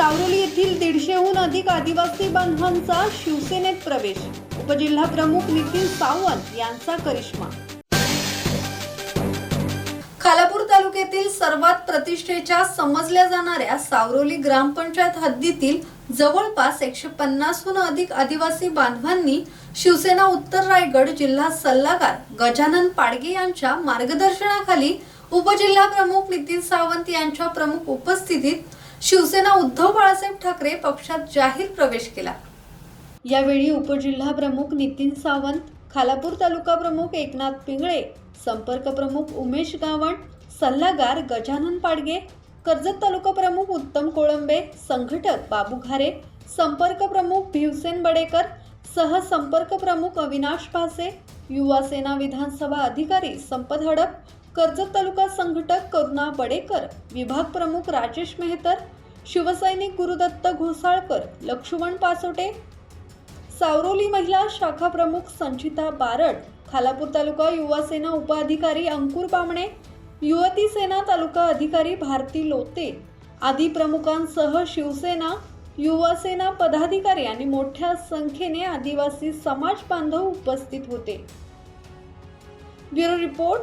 सावरोली येथील दीडशेहून अधिक आदिवासी बांधवांचा शिवसेनेत प्रवेश. उपजिल्हा प्रमुख नितीन सावंत यांचा करिश्मा. खालापूर तालुक्यातील सर्वात प्रतिष्ठेच्या समजल्या जाणाऱ्या सावरोली ग्रामपंचायत हद्दीतील जवळपास एकशे पन्नासहून अधिक आदिवासी बांधवांनी शिवसेना उत्तर रायगड जिल्हा सल्लागार गजानन पाडगे यांच्या मार्गदर्शनाखाली उपजिल्हा प्रमुख नितीन सावंत यांच्या प्रमुख उपस्थितीत शिवसेना उद्धव बाळासाहेब ठाकरे पक्षात जाहीर प्रवेश केला. यावेळी उपजिल्हा प्रमुख नितीन सावंत खालापूर तालुका प्रमुख एकनाथ पिंगळे संपर्क प्रमुख उमेश गावण सल्लागार गजानन पाडगे कर्जत तालुका प्रमुख उत्तम कोळंबे संघटक बाबू घारे संपर्क प्रमुख भिवसेन बडेकर सहसंपर्क प्रमुख अविनाश भासे युवा सेना विधानसभा अधिकारी संपत हडप कर्जत तालुका संघटक करुणा बडेकर विभाग प्रमुख राजेश मेहतर शिवसैनिक गुरुदत्त घोसाळकर लक्ष्मण पासोटे सावरोली महिला शाखा प्रमुख संचिता बारड खालापूर तालुका युवा सेना उपअधिकारी अंकुर बामणे युवती सेना तालुका अधिकारी भारती लोते आदी प्रमुखांसह शिवसेना युवा सेना पदाधिकारी आणि मोठ्या संख्येने आदिवासी समाज बांधव उपस्थित होते. Bureau report